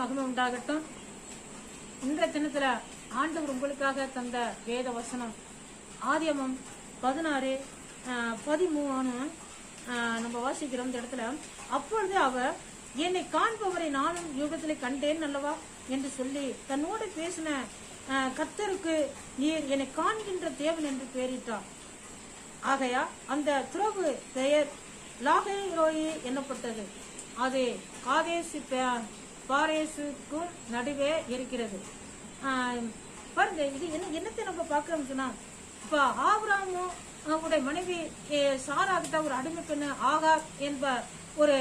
மகிமை உண்டாகட்டும். இன்றைய தினத்துல ஆண்டவர் உங்களுக்காக தந்த வேத வசனம். ஆதியமம் பதினாறு பதிமூணு நம்ம வாசிக்கிறோம் இந்த இடத்துல. அப்பொழுது அவர் என்னை காண்பவரை நானும் யுகத்தில் கண்டேன் அல்லவா? என்று சொல்லி தன்னோடு பேசின கத்தருக்கு நீர் என்னை காண்கின்ற தேவன் என்று பெயரிட்டார். ஆகையா அந்த துறவு பெயர் லாகை ரோயி அது காதேசி பாரேஸுக்கும் நடுவே இருக்கிறது. ஆஹ் பாருங்க இது என்ன என்னத்தை நம்ம பார்க்கிறோம் சொன்னா இப்ப ஆபராமும் அவருடைய மனைவி சாராகிட்ட ஒரு அடிமை பெண்ணு ஆகார் என்ப ஒரு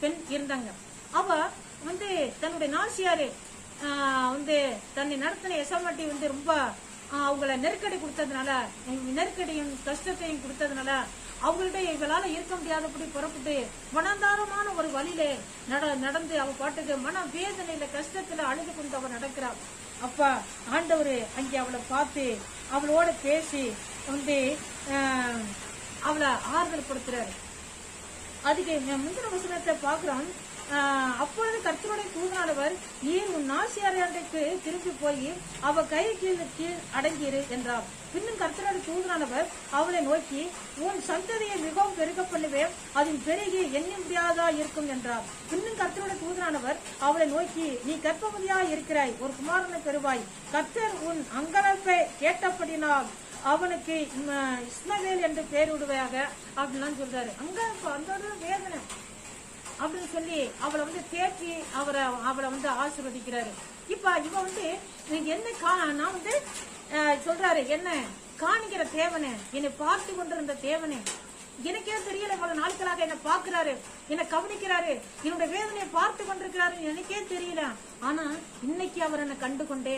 பெண் இருந்தாங்க. அவ வந்து தன்னுடைய நாசியாரு ஆஹ் வந்து தன்னை நடத்தின எசமாட்டி வந்து ரொம்ப ஆஹ் அவங்கள நெருக்கடி கொடுத்ததுனால நெருக்கடியும் கஷ்டத்தையும் கொடுத்ததுனால அவங்கள்ட்ட எங்களால இருக்க முடியாதபடி புறப்பட்டு மனந்தாரமான ஒரு வழியிலே நட நடந்து அவ பாட்டுக்கு மன வேதனையில கஷ்டத்துல அழுது கொண்டு அவ நடக்கிறாள். அப்ப ஆண்டவர் அங்கே அவளை பார்த்து அவளோட பேசி வந்து ஆஹ், அவளை ஆறுதல் படுத்துறாரு அதுக்கு முந்தின வசனத்தை பார்க்கிறோம் அப்பொழுது கர்த்தருடைய தூதனானவர் நீர் உன் நாசியாரைக்கு திரும்பி போய் அவ கை கீழ் கீழ் அடங்கியிரு என்றார். பின்னும் கர்த்தருடைய தூதனானவர் அவளை நோக்கி உன் சந்ததியை மிகவும் பெருக பண்ணுவேன் அதன் பெருகி எண்ணி முடியாதா இருக்கும் என்றார். பின்னும் கர்த்தருடைய தூதனானவர் அவளை நோக்கி நீ கர்ப்பவதியா இருக்கிறாய் ஒரு குமாரனை பெறுவாய். கர்த்தர் உன் அங்கலப்பை கேட்டபடினால் அவனுக்கு இஸ்மவேல் என்று பேர் விடுவாயாக அப்படிலாம் சொல்றாரு. அங்க அந்த வேதனை. அப்படின்னு சொல்லி அவளை வந்து தேற்றி அவரை அவளை வந்து ஆசிர்வதிக்கிறாரு. இப்ப இவ வந்து நீங்க என்ன கா நான் வந்து சொல்றாரு என்ன? காணிக்கிற தேவனே என்னை பார்த்து கொண்டிருந்த தேவனே எனக்கே தெரியல இவ்வளவு நாட்களாக என்ன பாக்குறாரு என்ன கவனிக்கிறாரு என்னோட வேதனையை பார்த்து கொண்டிருக்கிறாரு எனக்கே தெரியல. ஆனா இன்னைக்கு அவர் என்னை கண்டு கொண்டே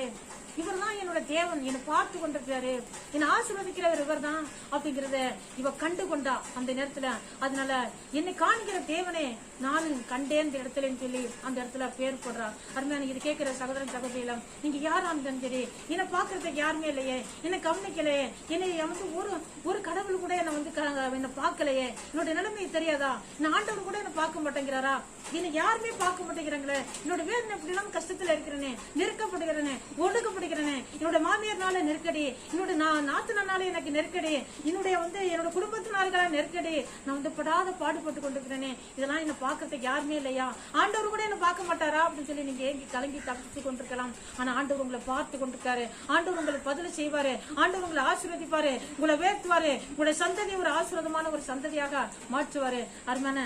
இவர் தான் என்னோட தேவன் என்னை பார்த்து கொண்டிருக்கிறாரு என்னை ஆசீர்வதிக்கிறவர் இவர் தான் அப்படிங்கறத இவ கண்டு கொண்டா அந்த நேரத்துல. அதனால என்னை காண்கிற தேவனே நானும் கண்டேன் இந்த இடத்துலன்னு சொல்லி அந்த இடத்துல பேர் போடுறா அருமையான இது கேட்கிற சகோதரன் சகோதரிகளும் நீங்க யாரா இருந்தாலும் சரி? என்னை பாக்குறதுக்கு யாருமே இல்லையே என்னை கவனிக்கலையே என்னை வந்து ஒரு ஒரு கடவுள் கூட என்னை வந்து என்னை பாக்க பார்க்கலையே. என்னோட நிலைமை தெரியாதா? நான் ஆண்டவர் கூட என்ன பார்க்க மாட்டேங்கிறாரா? என்னை யாருமே பார்க்க மாட்டேங்கிறாங்களே. என்னோட வேதனை இப்படி இப்படிலாம் கஷ்டத்துல இருக்கிறேனே. நெருக்கப்படுகிறேனே. ஒடுக்கப்படுகிறேனே. என்னோட மாமியார்னால நெருக்கடி. என்னோட நான் நாத்தனால எனக்கு நெருக்கடி. என்னுடைய வந்து என்னோட குடும்பத்தினார்களா நெருக்கடி. நான் வந்து படாத பாடுபட்டு கொண்டிருக்கிறேனே. இதெல்லாம் என்ன பாக்குறதுக்கு யாருமே இல்லையா? ஆண்டவர் கூட என்ன பார்க்க மாட்டாரா? அப்படின்னு சொல்லி நீங்க ஏங்கி கலங்கி தப்பிச்சு கொண்டிருக்கலாம். ஆனா ஆண்டவர் உங்களை பார்த்து கொண்டிருக்காரு. ஆண்டவர் உங்களுக்கு பதில் செய்வாரு. ஆண்டவர் உங்களை ஆசீர்வதிப்பாரு. உங்களை வேர்த்துவாரு உங்களுடைய சந்ததி ஒரு ஆசீர்வாதமான ஒரு சந்ததியாக மாற்றுவாரு. அருமான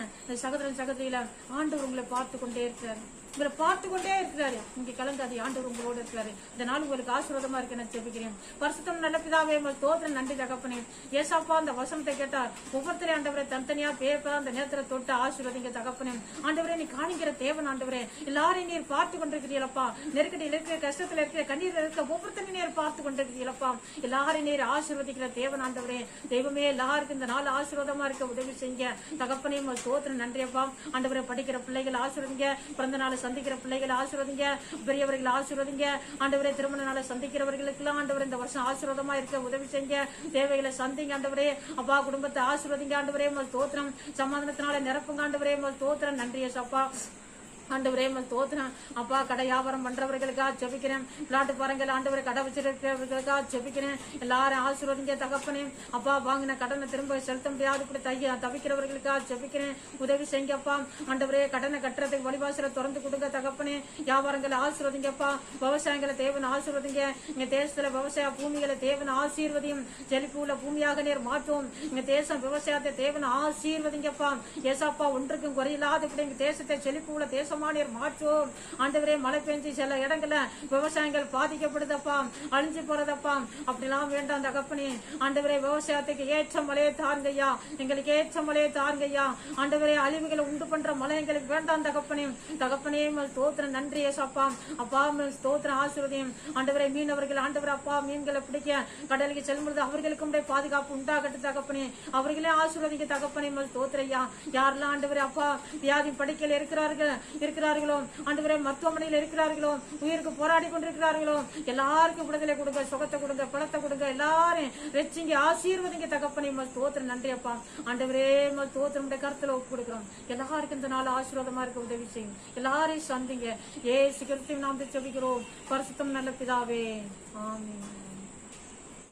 சகோதரன் சகோதரியில ஆண்டவர் உங்களை பார்த்து கொண்டே இருக்கிறார். உங்களை பார்த்து கொண்டே இருக்கிறாரு. இங்க கலங்காது ஆண்டவர் உங்களோட இருக்கிறாரு. இந்த நாள் உங்களுக்கு ஆசீர்வாதமா இருக்க நான் ஜெபிக்கிறேன். பரிசுத்தம் நல்ல பிதாவே உங்கள் தோத்திரம் நன்றி தகப்பனே ஏசாப்பா அந்த வசனத்தை கேட்டார். ஒவ்வொருத்தரையும் ஆண்டவரை தனித்தனியா பேப்பா அந்த நேரத்துல தொட்டு ஆசீர்வதிங்க தகப்பனே ஆண்டவரே நீ காணிக்கிற தேவன் ஆண்டவரே. எல்லாரையும் நீர் பார்த்து கொண்டிருக்கிறீங்களப்பா நெருக்கடியில் இருக்கிற கஷ்டத்துல இருக்கிற கண்ணீர் இருக்க ஒவ்வொருத்தரையும் நீர் பார்த்து கொண்டிருக்கிறீங்களப்பா எல்லாரையும் நீர் ஆசீர்வதிக்கிற தேவன் ஆண்டவரே. தெய்வமே எல்லாருக்கும் இந்த நாள் ஆசீர்வாதமா இருக்க உதவி செய்யுங்க. தகப்பனே உங்கள் தோத்திரம் நன்றியப்பா. ஆண்டவரை படிக்கிற பிள்ளைகள் ஆசீர்வதிங்க. பிறந்த நாள் சந்திக்கிற பிள்ளைகள் ஆசீர்வதிங்க. பெரியவர்கள் ஆசீர்வதிங்க. ஆண்டவரே திருமண நாளை சந்திக்கிறவர்களுக்கெல்லாம் ஆண்டவர் இந்த வருஷம் ஆசீர்வாதமா இருக்க உதவி செய்யுங்க தேவைகளை சந்திங்க ஆண்டவரே. அப்பா குடும்பத்தை ஆசீர்வதிங்க ஆண்டவரே. உங்கள் தோத்திரம் சமாதானத்தினால நிரப்புங்க ஆண்டவரே. உங்கள் தோத்திரம். நன்றிய சப்பா. ஆண்டவரே உங்கள் தோத்துறேன் அப்பா கடை வியாபாரம் பண்றவர்களுக்காக ஜெபிக்கிறேன். விளையாட்டு பாருங்கள் ஆண்டவரை கடை வச்சிருக்கிறவர்களுக்காக ஜெபிக்கிறேன். எல்லாரும் ஆசீர்வதிங்க தகப்பனே. அப்பா வாங்கின கடனை திரும்ப செலுத்த முடியாது. இப்படி தைய தவிக்கிறவர்களுக்காக ஜெபிக்கிறேன். உதவி செய்யப்பா ஆண்டவரே கடனை கட்டுறதுக்கு வழிவாசல திறந்து கொடுங்க தகப்பனே. வியாபாரங்களை ஆசீர்வதிங்கப்பா விவசாயங்களை தேவன் ஆசீர்வதிங்க. எங்க தேசத்துல விவசாய பூமிகளை தேவன் ஆசீர்வதியும். செழிப்பு உள்ள பூமியாக நேர் மாற்றுவோம். எங்க தேசம் விவசாயத்தை தேவன் ஆசீர்வதிங்கப்பா ஏசாப்பா ஒன்றுக்கும் குறையில்லாத இப்படி எங்க தேசத்தை செழிப்பு உள்ள தேசம் நேர் மாற்றுவோம் ஆண்டவரே மழை பெஞ்சு சில இடங்கள்ல விவசாயங்கள் பாதிக்கப்படுதப்பா அழிஞ்சு போறதப்பா. அப்படிலாம் வேண்டாம் தகப்பனே. ஆண்டவரே விவசாயத்துக்கு ஏற்ற மழையை தாருங்கய்யா. எங்களுக்கு ஏற்ற மழையை தாருங்கய்யா. ஆண்டவரே அழிவுகளை உண்டு பண்ற மழை எங்களுக்கு வேண்டாம் தகப்பனே. தகப்பனே உங்கள் ஸ்தோத்திரம். நன்றி ஏசப்பா அப்பா உங்கள் ஸ்தோத்திரம் ஆசீர்வதியும். ஆண்டவரே மீனவர்கள் ஆண்டவர் அப்பா மீன்களை பிடிக்க கடலுக்கு செல்லும் பொழுது அவர்களுக்கும் பாதுகாப்பு உண்டாகட்டு தகப்பனே. அவர்களே ஆசீர்வதிக்க தகப்பனே உங்கள் ஸ்தோத்திரையா யாரெல்லாம் ஆண்டவரே அப்பா வியாதி படிக்கல இருக்கிறார்கள் இருக்கிறார்களோ? ஆண்டவரே மருத்துவமனையில் இருக்கிறார்களோ? உயிருக்கு போராடி கொண்டிருக்கிறார்களோ? எல்லாருக்கும் விடுதலை கொடுங்க சுகத்தை கொடுங்க பணத்தை கொடுங்க எல்லாரும் ரெச்சிங்க ஆசீர்வதிங்க. தகப்பனை மல் தோத்திரம் நன்றி அப்பா. ஆண்டவரே மல் தோத்திரம் கருத்துல ஒப்பு கொடுக்குறோம். எல்லாருக்கும் இந்த நாள் ஆசீர்வாதமா இருக்க உதவி செய்யும் எல்லாரையும் சந்திங்க. ஏ சிகரத்தையும் நாம் செவிக்கிறோம் பரிசுத்தம் நல்ல பிதாவே. ஆமீன்.